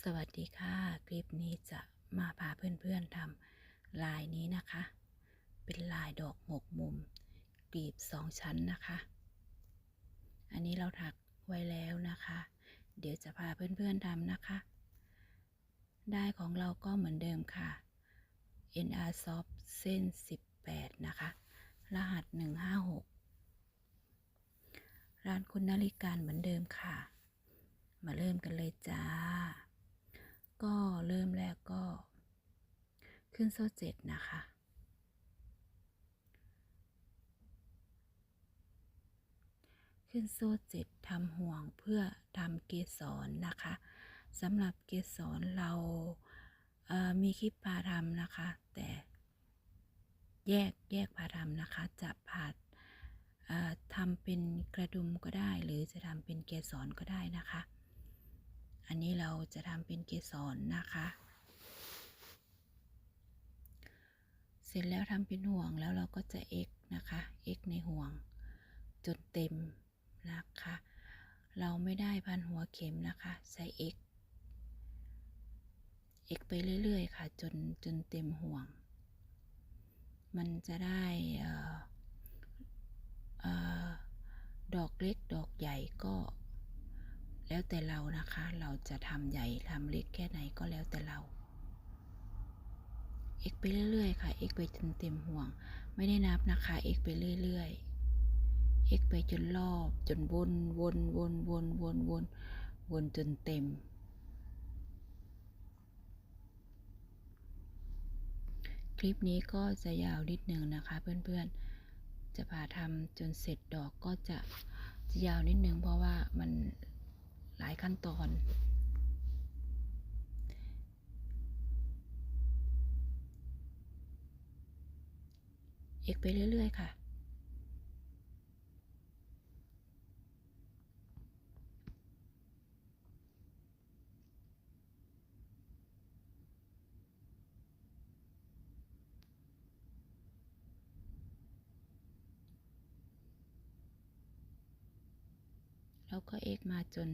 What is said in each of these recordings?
สวัสดีค่ะ คลิปนี้จะมาพาเพื่อนๆทำลายนี้นะคะ เป็นลายดอกหกมุมกลีบสองชั้นนะคะ อันนี้เราถักไว้แล้วนะคะ เดี๋ยวจะพาเพื่อนๆทำนะคะ ได้ของเราก็เหมือนเดิมค่ะ NR Soft เส้น 18 นะคะ รหัส 156 ร้านคุณนาฬิการเหมือนเดิมค่ะ มาเริ่มกันเลยจ้า ก็เริ่มแรกก็ ขึ้นโซ่เจ็ดนะคะ ขึ้นโซ่เจ็ดทำห่วงเพื่อทำเกสรนะคะสำหรับเกสรเราเมีคลิปพาทำนะคะ แต่แยกแยกพาทำนะคะ จะพาเอ่อทำเป็นกระดุมก็ได้ หรือจะทำเป็นเกสรก็ได้นะคะ อันนี้เราจะทำเป็นเกสรนะคะ สร็จแล้วทำเป็นห่วงแล้วเราก็จะ x นะคะ x ในห่วงจนเต็มนะคะ เราไม่ได้พันหัวเข็มนะคะ ใช้ x x ไปเรื่อยๆ ค่ะ จนจนเต็มห่วง มันจะได้ออดอกเล็กดอกใหญ่ก็ แล้วแต่เรานะคะ เราจะทำใหญ่ทำเล็กแค่ไหนก็แล้วแต่เรา x ไปเรื่อยๆ ค่ะ x ไปจนเต็มห่วง ไม่ได้นับนะคะ x ไปเรื่อยๆ x ไปจนรอบ จนวนวนวนวนวนวนวนจนเต็ม คลิปนี้ก็จะยาวนิดนึงนะคะเพื่อนๆ จะพาทำจนเสร็จดอกก็จะจะยาวนิดนึงเพราะว่ามันหลายขั้นตอน เอกไปเรื่อย ๆ ค่ะ แล้วก็เอกมาจน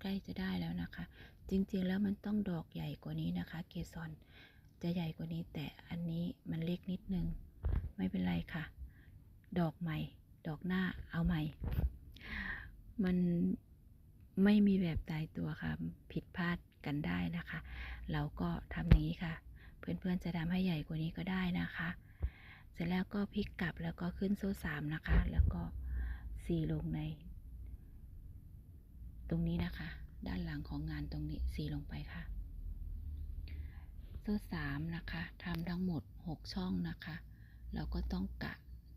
ใกล้จะได้แล้วนะคะ จริงๆแล้วมันต้องดอกใหญ่กว่านี้นะคะ เกสรจะใหญ่กว่านี้แต่อันนี้มันเล็กนิดนึง ไม่เป็นไรค่ะ ดอกใหม่ ดอกหน้าเอาใหม่ มันไม่มีแบบตายตัวค่ะ ผิดพลาดกันได้นะคะ เราก็ทำอย่างนี้ค่ะ เพื่อนๆจะทำให้ใหญ่กว่านี้ก็ได้นะคะ เสร็จแล้วก็พลิกกลับแล้วก็ขึ้นโซ่สามนะคะ แล้วก็สีลงใน ตรงนี้นะคะ ด้านหลังของงานตรงนี้สีลงไปค่ะโซ่สามนะคะทำทั้งหมด6ช่องนะคะ เราก็ต้องกะ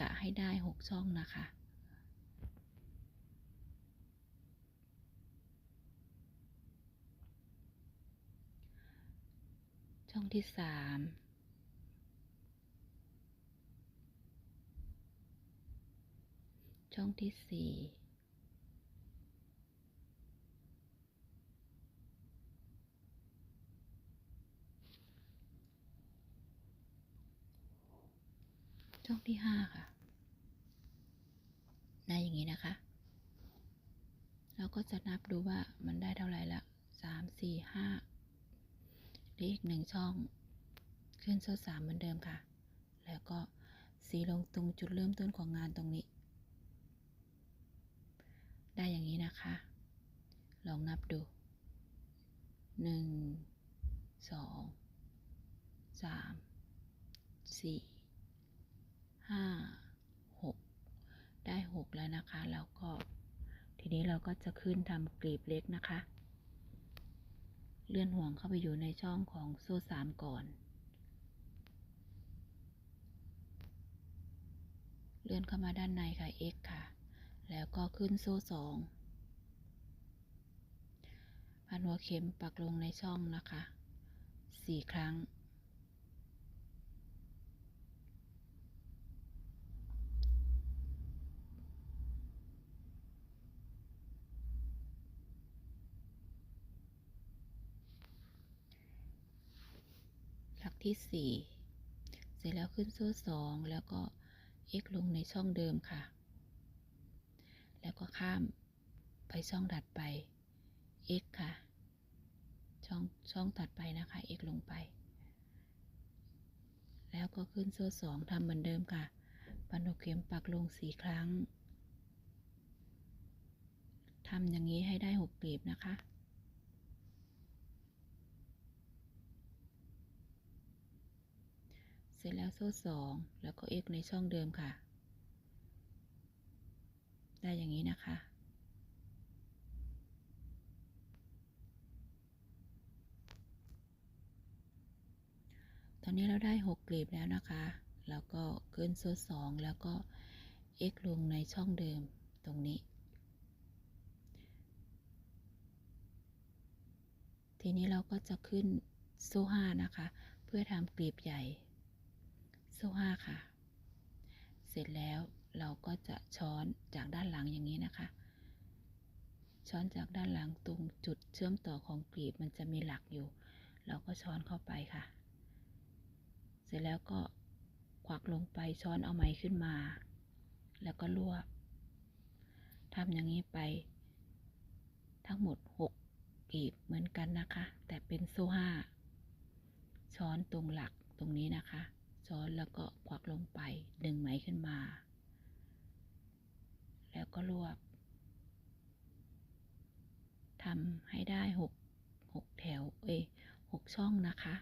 กะให้ได้ 6 ช่องนะคะ ช่องที่สามช่องที่สี่ ช่องที่ห้าค่ะได้อย่างนี้นะคะ เราก็จะนับดูว่ามันได้เท่าไหร่ละสามสี่ห้าหลืออีกหนึ่งช่องขึ้นโซ่สามเหมือนเดิมค่ะ แล้วก็สีลงตรงจุดเริ่มต้นของงานตรงนี้ ได้อย่างนี้นะคะ ลองนับดูหนึ่งสองสามสี่ ห้าหกได้หกแล้วนะคะ แล้วก็ทีนี้เราก็จะขึ้นทำกลีบเล็กนะคะ เลื่อนห่วงเข้าไปอยู่ในช่องของโซ่สามก่อน เลื่อนเข้ามาด้านในค่ะ x ค่ะ แล้วก็ขึ้นโซ่สองพันหัวเข็มปักลงในช่องนะคะสี่ครั้ง ที่สี่เสร็จแล้วขึ้นโซ่สองแล้วก็ x ลงในช่องเดิมค่ะ แล้วก็ข้ามไปช่องถัดไป x ค่ะ ช่องช่องถัดไปนะคะ x ลงไป แล้วก็ขึ้นโซ่สองทำเหมือนเดิมค่ะ ปันหกเข็มปักลงสี่ครั้งทำอย่างนี้ให้ได้หกกลีบนะคะ เสร็จแล้วโซ่สองแล้วก็ x ในช่องเดิมค่ะ ได้อย่างนี้นะคะ ตอนนี้เราได้ 6กลีบแล้วนะคะ แล้วก็ขึ้นโซ่สองแล้วก็ x ลงในช่องเดิมตรงนี้ ทีนี้เราก็จะขึ้นโซ่ห้านะคะ เพื่อทำกลีบใหญ่ โซ่ห้าค่ะ เสร็จแล้วเราก็จะช้อนจากด้านหลังอย่างนี้นะคะ ช้อนจากด้านหลังตรงจุดเชื่อมต่อของกลีบมันจะมีหลักอยู่ เราก็ช้อนเข้าไปค่ะ เสร็จแล้วก็ควักลงไปช้อนเอาไม้ขึ้นมา แล้วก็รวบทำอย่างนี้ไปทั้งหมด 6กลีบเหมือนกันนะคะ แต่เป็นโซ่ห้าช้อนตรงหลักตรงนี้นะคะ ช้อนแล้วก็ควักลงไป ดึงไหมขึ้นมา แล้วก็รวบทำให้ได้หกหกแถว เอ้ยหกช่องนะคะ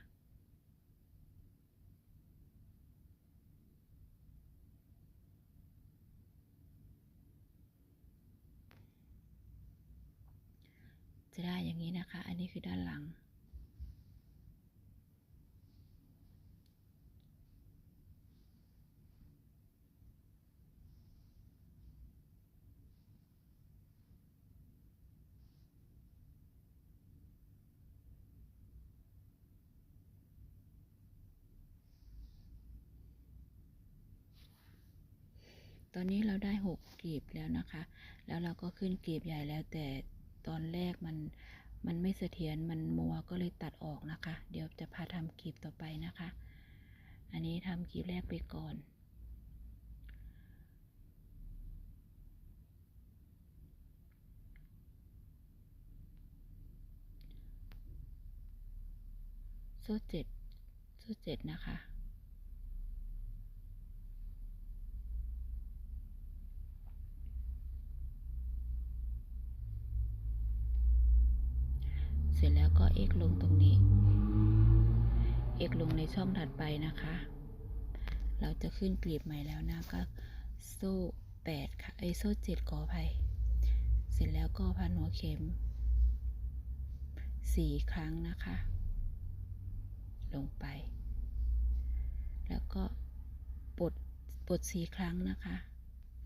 จะได้อย่างนี้นะคะ อันนี้คือด้านหลัง ตอนนี้เราได้หกกลีบแล้วนะคะ แล้วเราก็ขึ้นกลีบใหญ่แล้วแต่ตอนแรกมันมันไม่เสถียรมันมัวก็เลยตัดออกนะคะ เดี๋ยวจะพาทำกลีบต่อไปนะคะ อันนี้ทำกลีบแรกไปก่อน โซ่เจ็ดโซ่เจ็ดนะคะ เสร็จแล้วก็ x ลงตรงนี้ x ลงในช่องถัดไปนะคะ เราจะขึ้นกลีบใหม่แล้วนะก็โซ่แปดค่ะไอโซ่เจ็ดขออภัยเสร็จแล้วก็พันหัวเข็มสี่ครั้งนะคะ ลงไป แล้วก็ปลดปลดสี่ครั้งนะคะ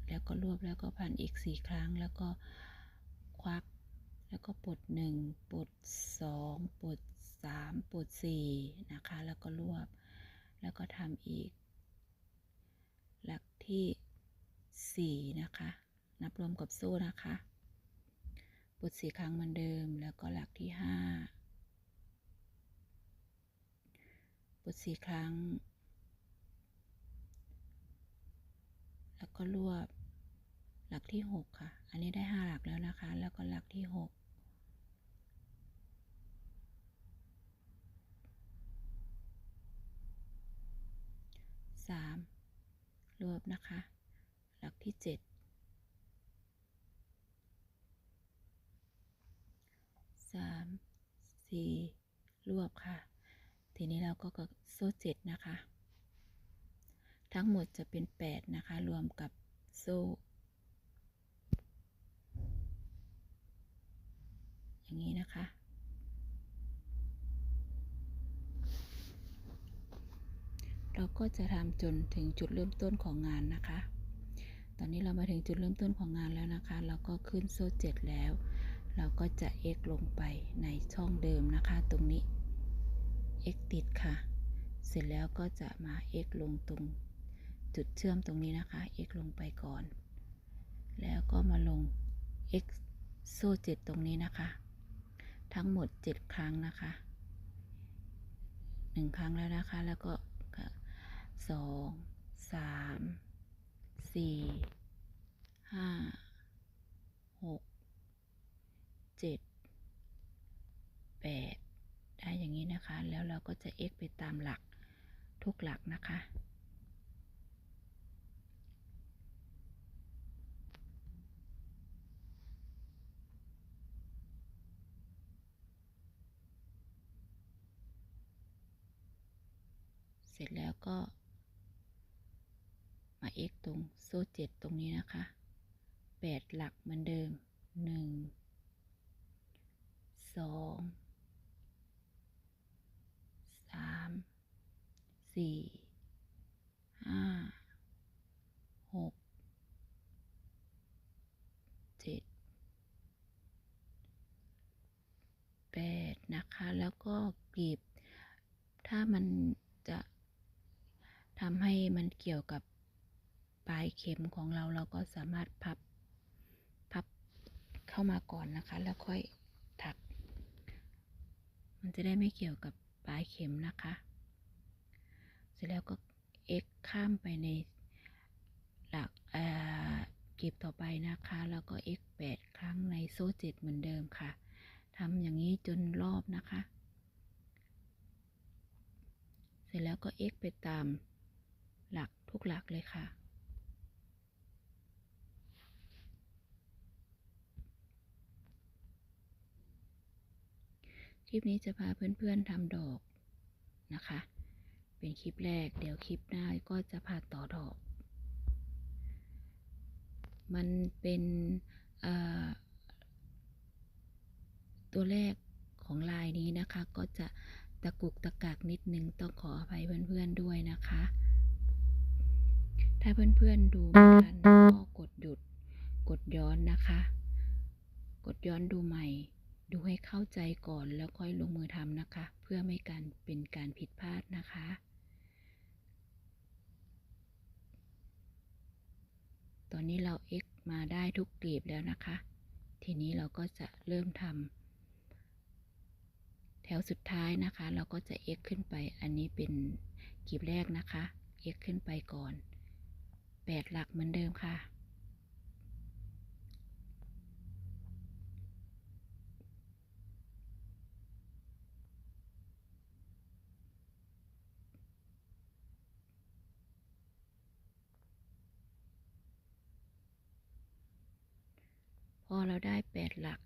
แล้วก็รวบแล้วก็พันอีกสี่ครั้งแล้วก็ควัก แล้วก็ปลด1ปลด2ปลด3ปลด4นะคะ แล้วก็รวบ แล้วก็ทำอีก หลักที่ 4 นะคะ นับรวมกับสู้นะคะปลด4ครั้งเหมือนเดิม แล้วก็หลักที่ 5ปลด4ครั้ง แล้วก็รวบหลักที่ 6 ค่ะ อันนี้ได้ 5 หลักแล้วนะคะ แล้วก็หลักที่ 6 รวบนะคะ หลักที่เจ็ดสามสี่รวบค่ะ ทีนี้เราก็กดโซ่เจ็ดนะคะ ทั้งหมดจะเป็นแปดนะคะ รวมกับโซ่อย่างนี้นะคะ เราก็จะทำจนถึงจุดเริ่มต้นของงานนะคะ ตอนนี้เรามาถึงจุดเริ่มต้นของงานแล้วนะคะ เราก็ขึ้นโซ่เจ็ดแล้ว เราก็จะ x ลงไปในช่องเดิมนะคะ ตรงนี้ x ติดค่ะ เสร็จแล้วก็จะมา x ลงตรงจุดเชื่อมตรงนี้นะคะ x ลงไปก่อน แล้วก็มาลง x โซ่เจ็ดตรงนี้นะคะ ทั้งหมด 7 ครั้งนะคะหนึ่งครั้งแล้วนะคะ แล้วก็ สองสามสี่ห้าหกเจ็ดแปดได้อย่างนี้นะคะ แล้วเราก็จะ x ไปตามหลักทุกหลักนะคะเสร็จแล้วก็ x ตรงโซ่เจ็ดตรงนี้นะคะแปดหลักเหมือนเดิมหนึ่งสองสามสี่ห้าหกเจ็ดแปดนะคะ แล้วก็กรีบ ถ้ามันจะทำให้มันเกี่ยวกับ ปลายเข็มของเราเราก็สามารถพับพับเข้ามาก่อนนะคะ แล้วค่อยถัก มันจะได้ไม่เกี่ยวกับปลายเข็มนะคะ เสร็จแล้วก็ x ข้ามไปในหลักเกลีบต่อไปนะคะ แล้วก็ x 8ครั้งในโซ่7เหมือนเดิมค่ะทำอย่างนี้จนรอบนะคะ เสร็จแล้วก็ x ไปตามหลักทุกหลักเลยค่ะ คลิปนี้จะพาเพื่อนๆทำดอกนะคะ เป็นคลิปแรก เดี๋ยวคลิปหน้าก็จะพาต่อดอก มันเป็นตัวแรกของลายนี้นะคะ ก็จะตะกุกตะกักนิดนึง ต้องขออภัยเพื่อนๆด้วยนะคะ ถ้าเพื่อนๆดูไม่ทันก็กดหยุด กดย้อนนะคะ กดย้อนดูใหม่ ดูให้เข้าใจก่อนแล้วค่อยลงมือทำนะคะ เพื่อไม่การเป็นการผิดพลาดนะคะ ตอนนี้เรา x มาได้ทุกกลีบแล้วนะคะ ทีนี้เราก็จะเริ่มทำแถวสุดท้ายนะคะ เราก็จะ x ขึ้นไป อันนี้เป็นกลีบแรกนะคะ x ขึ้นไปก่อน 8 หลักเหมือนเดิมค่ะ อเราได้8หลัก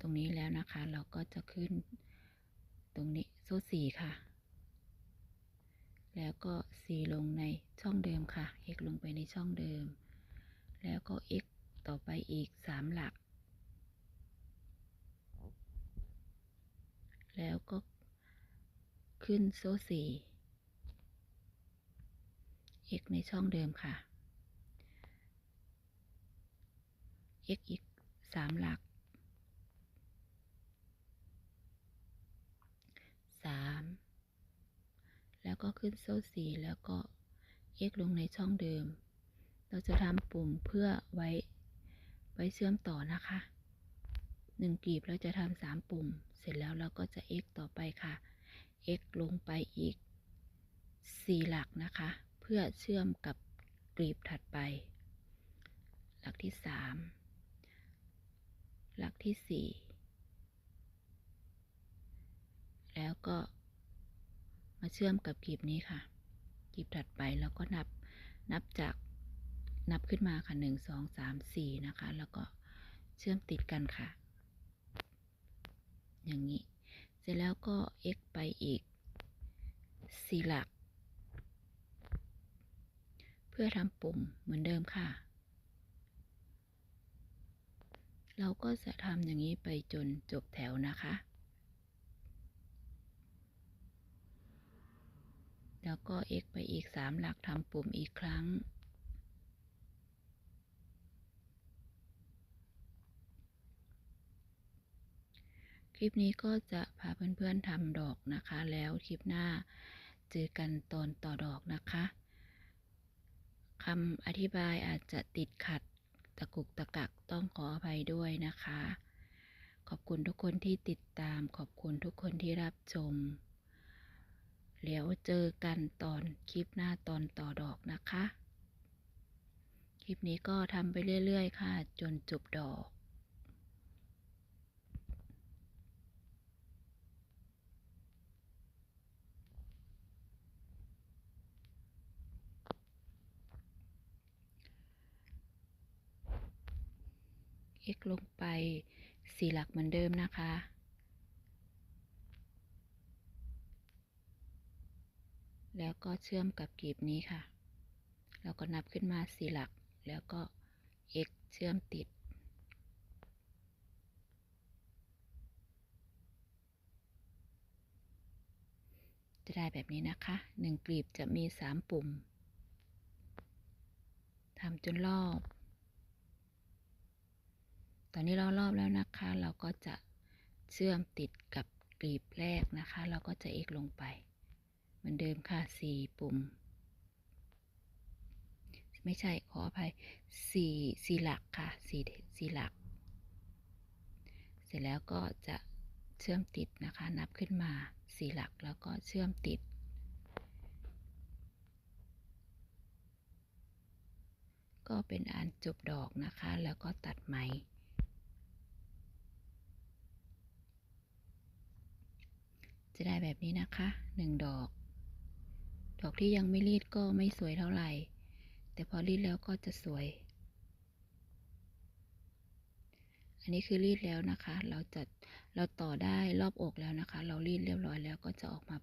ตรงนี้แล้วนะคะ เราก็จะขึ้นตรงนี้โซ่สี่ค่ะ แล้วก็4ลงในช่องเดิมค่ะ x ลงไปในช่องเดิม แล้วก็ x ต่อไปอีก3หลัก แล้วก็ขึ้นโซ่สี่ x ในช่องเดิมค่ะ x อีก3หลัก3แล้วก็ขึ้นโซ่สี่แล้วก็ x ลงในช่องเดิม เราจะทำปุ่มเพื่อไว้ไว้เชื่อมต่อนะคะหนึ่งกลีบเราจะทำสามปุ่ม เสร็จแล้วเราก็จะ x ต่อไปค่ะ x ลงไปอีก4หลักนะคะ เพื่อเชื่อมกับกลีบถัดไป หลักที่3 หลักที่4แล้วก็มาเชื่อมกับกลีบนี้ค่ะกลีบถัดไปแล้วก็นับนับจากนับขึ้นมาค่ะ1 2 3 4นะคะ แล้วก็เชื่อมติดกันค่ะ อย่างนี้ เสร็จแล้วก็ x ไปอีก4หลัก เพื่อทำปุ่มเหมือนเดิมค่ะ เราก็จะทำอย่างนี้ไปจนจบแถวนะคะ แล้วก็ x ไปอีก 3 หลักทำปุ่มอีกครั้ง คลิปนี้ก็จะพาเพื่อนๆทำดอกนะคะ แล้วคลิปหน้าเจอกันตอนต่อดอกนะคะคำอธิบายอาจจะติดขัด ตะกุกตะกักต้องขออภัยด้วยนะคะ ขอบคุณทุกคนที่ติดตาม ขอบคุณทุกคนที่รับชม แล้วเจอกันตอนคลิปหน้าตอนต่อดอกนะคะ คลิปนี้ก็ทำไปเรื่อย ๆ ค่ะ จนจบดอก x ลงไปสี่หลักเหมือนเดิมนะคะ แล้วก็เชื่อมกับกลีบนี้ค่ะ แล้วก็นับขึ้นมาสี่หลัก แล้วก็ x เชื่อมติด จะได้แบบนี้นะคะหนึ่งกลีบจะมีสามปุ่มทำจนรอบ ตอนนี้เรารอบแล้วนะคะ เราก็จะเชื่อมติดกับกลีบแรกนะคะ เราก็จะ x ลงไปเหมือนเดิมค่ะสี่ปุ่ม ไม่ใช่ขออภัยสี่สี่หลักค่ะสี่สี่หลัก เสร็จแล้วก็จะเชื่อมติดนะคะ นับขึ้นมาสี่หลักแล้วก็เชื่อมติด ก็เป็นอันจบดอกนะคะ แล้วก็ตัดไหม จะได้แบบนี้นะคะหนึ่งดอก ดอกที่ยังไม่รีดก็ไม่สวยเท่าไหร่ แต่พอรีดแล้วก็จะสวย อันนี้คือรีดแล้วนะคะ เราจะเราต่อได้รอบอกแล้วนะคะ เรารีดเรียบร้อยแล้วก็จะออกมาประ